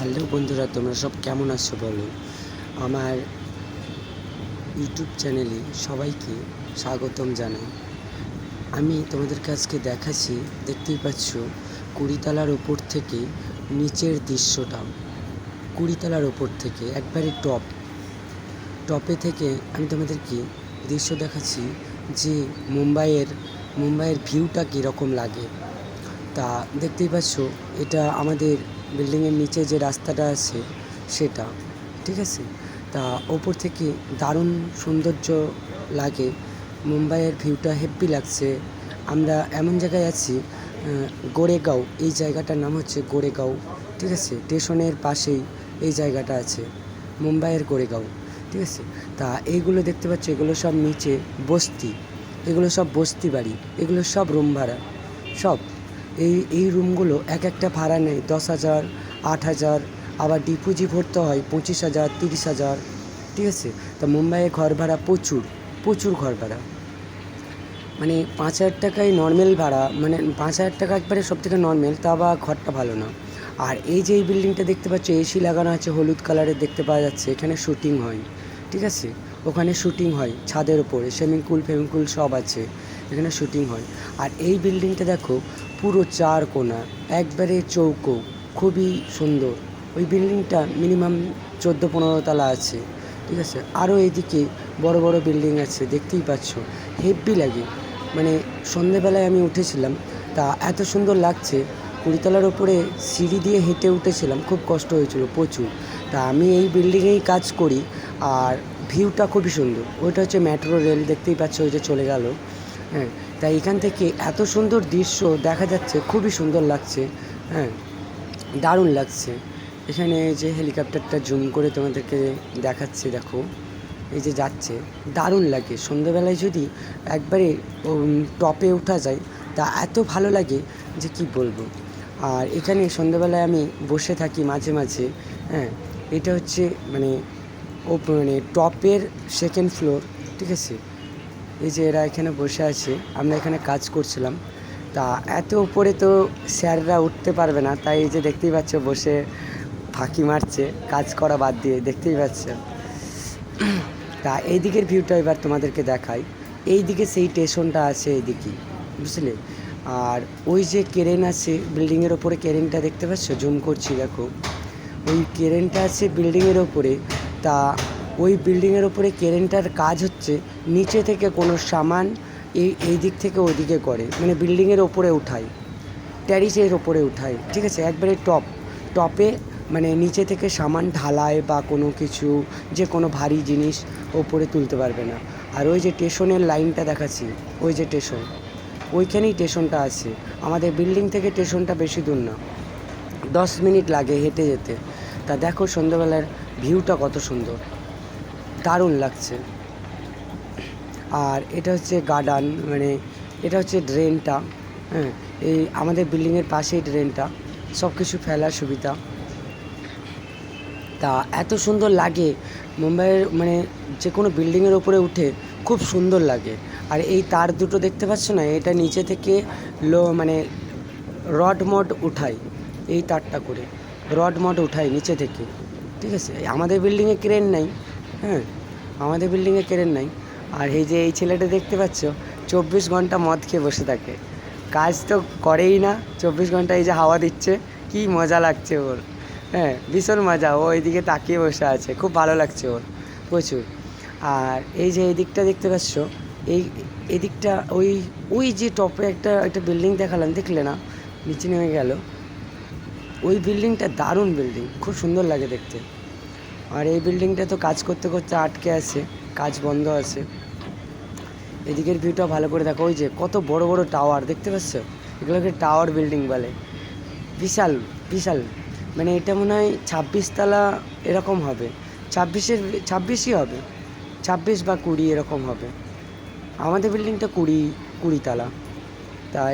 Hello বন্ধুরা, তোমরা সব কেমন আছো বলো? আমার ইউটিউব চ্যানেলে সবাইকে স্বাগতম জানাই। আমি তোমাদের কাছকে দেখাচ্ছি, দেখতেই পাচ্ছ কুড়িতলার ওপর থেকে নিচের দৃশ্যটা। কুড়িতলার ওপর থেকে, একবারে টপ। টপে থেকে আমি তোমাদেরকে দৃশ্য দেখাচ্ছি যে মুম্বাইয়ের মুম্বাইয়ের ভিউটা কীরকম লাগে। তা দেখতেই পাচ্ছ, এটা আমাদের বিল্ডিংয়ের নিচে যে রাস্তাটা আছে সেটা, ঠিক আছে? তা ওপর থেকে দারুণ সৌন্দর্য লাগে, মুম্বাইয়ের ভিউটা হেব্বি লাগছে। আমরা এমন জায়গায় আছি গোরেগাঁও, এই জায়গাটার নাম হচ্ছে গোরেগাঁও, ঠিক আছে? স্টেশনের পাশেই এই জায়গাটা আছে, মুম্বাইয়ের গোরেগাঁও, ঠিক আছে? তা এইগুলো দেখতে পাচ্ছ, এগুলো সব নিচে বস্তি, এগুলো সব বস্তি বাড়ি, এগুলো সব রুম ভাড়া সব। এই এই রুমগুলো এক একটা ভাড়া নেয় দশ হাজার, আট হাজার, আবার ডিপুজি ভরতে হয় পঁচিশ হাজার, তিরিশ হাজার, ঠিক আছে? তা মুম্বাইয়ে ঘর ভাড়া প্রচুর প্রচুর ঘর ভাড়া। মানে পাঁচ হাজার টাকায় নর্মাল ভাড়া মানে পাঁচ হাজার টাকা একবারে সব থেকে নর্মাল তা বা ঘরটা ভালো না। আর এই যে এই বিল্ডিংটা দেখতে পাচ্ছ এসি লাগানো আছে, হলুদ কালারের দেখতে পাওয়া যাচ্ছে, এখানে শুটিং হয়, ঠিক আছে? ওখানে শুটিং হয়, ছাদের ওপরে সুইমিং পুল ফেমিং পুল সব আছে, এখানে শুটিং হয়। আর এই বিল্ডিংটা দেখো পুরো চার কোণা একবারে চৌকো, খুবই সুন্দর। ওই বিল্ডিংটা মিনিমাম চোদ্দ পনেরো তলা আছে, ঠিক আছে? আরও এদিকে বড় বড় বিল্ডিং আছে, দেখতেই পাচ্ছ। হেব্বি লাগে। মানে সন্ধেবেলায় আমি উঠেছিলাম, তা এত সুন্দর লাগছে, কুড়িতলার ওপরে সিঁড়ি দিয়ে হেঁটে উঠেছিলাম, খুব কষ্ট হয়েছিল, প্রচুর। তা আমি এই বিল্ডিংয়েই কাজ করি, আর ভিউটা খুবই সুন্দর। ওইটা হচ্ছে মেট্রো রেল, দেখতেই পাচ্ছ, ওই যে চলে গেল। হ্যাঁ তাই এখান থেকে এত সুন্দর দৃশ্য দেখা যাচ্ছে, খুবই সুন্দর লাগছে হ্যাঁ দারুণ লাগছে। এখানে যে হেলিকপ্টারটা জুম করে তোমাদেরকে দেখাচ্ছে, দেখো, এই যে যাচ্ছে, দারুণ লাগে। সন্ধ্যেবেলায় যদি একবারে টপে ওঠা যায়, তা এত ভালো লাগে যে কি বলব। আর এখানে সন্ধ্যেবেলায় আমি বসে থাকি মাঝে মাঝে হ্যাঁ এটা হচ্ছে মানে ও মানে টপের সেকেন্ড ফ্লোর, ঠিক আছে? এই যে এরা এখানে বসে আছে, আমরা এখানে কাজ করছিলাম। তা এত উপরে তো স্যাররা উঠতে পারবে না, তাই এই যে দেখতেই পাচ্ছ বসে ফাঁকি মারছে, কাজ করা বাদ দিয়ে, দেখতেই পাচ্ছ। তা এই দিকের ভিউটা এবার তোমাদেরকে দেখাই। এই দিকে সেই স্টেশনটা আছে এইদিকে বুঝলে? আর ওই যে কেরেন আছে বিল্ডিংয়ের ওপরে কেরেনটা দেখতে পাচ্ছ? জুম করছি, দেখো। ওই কেরেনটা আছে বিল্ডিংয়ের ওপরে, তা ওই বিল্ডিংয়ের ওপরে কেরেনটার কাজ হচ্ছে নিচে থেকে কোনো সামান এই এই দিক থেকে ওই দিকে করে মানে বিল্ডিংয়ের ওপরে উঠায়, ট্যারিসের ওপরে উঠায়, ঠিক আছে? একবারে টপ, টপে মানে নিচে থেকে সামান ঢালায় বা কোনো কিছু, যে কোনো ভারী জিনিস ওপরে তুলতে পারবে না। আর ওই যে স্টেশনের লাইনটা দেখাচ্ছি, ওই যে স্টেশন ওইখানেই স্টেশনটা আছে। আমাদের বিল্ডিং থেকে স্টেশনটা বেশি দূর না। দশ মিনিট লাগে হেঁটে যেতে। তা দেখো সন্ধ্যাবেলার ভিউটা কত সুন্দর। দারুণ লাগছে। আর এটা হচ্ছে গার্ডান মানে এটা হচ্ছে ড্রেনটা হ্যাঁ এই আমাদের বিল্ডিংয়ের পাশেই ড্রেনটা সব কিছু ফেলার সুবিধা। তা এত সুন্দর লাগে, মুম্বাইয়ের মানে যে কোনো বিল্ডিংয়ের ওপরে উঠে খুব সুন্দর লাগে। আর এই তার দুটো দেখতে পাচ্ছ না? এটা নিচে থেকে লো মানে রড মড উঠায়, এই তারটা করে। রড মড উঠায় নিচে থেকে, ঠিক আছে? আমাদের বিল্ডিংয়ে ক্রেন নাই হ্যাঁ আমাদের বিল্ডিংয়ে কেরেন নাই আর এই যে এই ছেলেটা দেখতে পাচ্ছ, চব্বিশ ঘণ্টা মদ খেয়ে বসে থাকে। কাজ তো করেই না, চব্বিশ ঘণ্টা এই যে হাওয়া দিচ্ছে, কি মজা লাগছে ওর। হ্যাঁ ভীষণ মজা, ও এইদিকে তাকিয়ে বসে আছে, খুব ভালো লাগছে ওর, প্রচুর। আর এই যে এই দিকটা দেখতে পাচ্ছ, এই এদিকটা ওই ওই যে টপে একটা একটা বিল্ডিং দেখালাম, দেখলে না? নিচে নেমে গেল। ওই বিল্ডিংটা দারুণ বিল্ডিং খুব সুন্দর লাগে দেখতে। আর এই বিল্ডিংটা তো কাজ করতে করতে আটকে আছে, কাজ বন্ধ আছে। এদিকের ভিউটা ভালো করে দেখো, ওই যে কত বড় বড় টাওয়ার দেখতে পাচ্ছ? এগুলোকে টাওয়ার বিল্ডিং বলে। বিশাল বিশাল। মানে এটা মনে হয় ছাব্বিশ তলা এরকম হবে। ছাব্বিশের, ছাব্বিশই হবে। ছাব্বিশ বা কুড়ি এরকম হবে। আমাদের বিল্ডিংটা কুড়ি কুড়ি তলা। তা